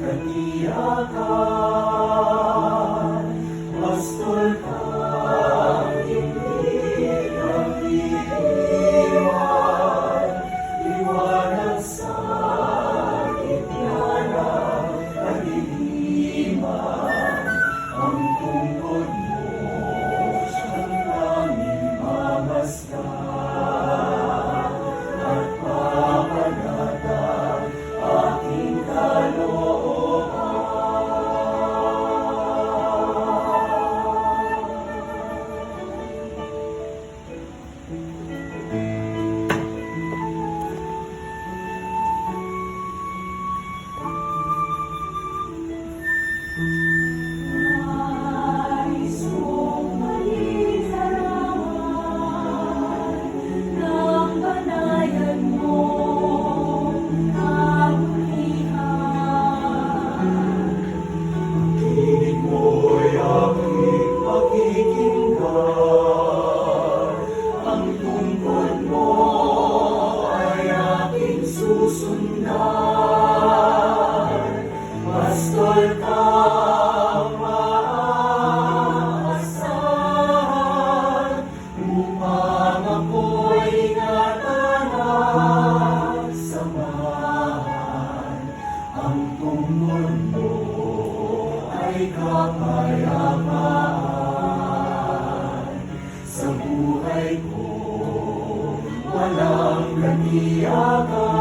प्रति kayaman sa buhay ko walang kaniyakan.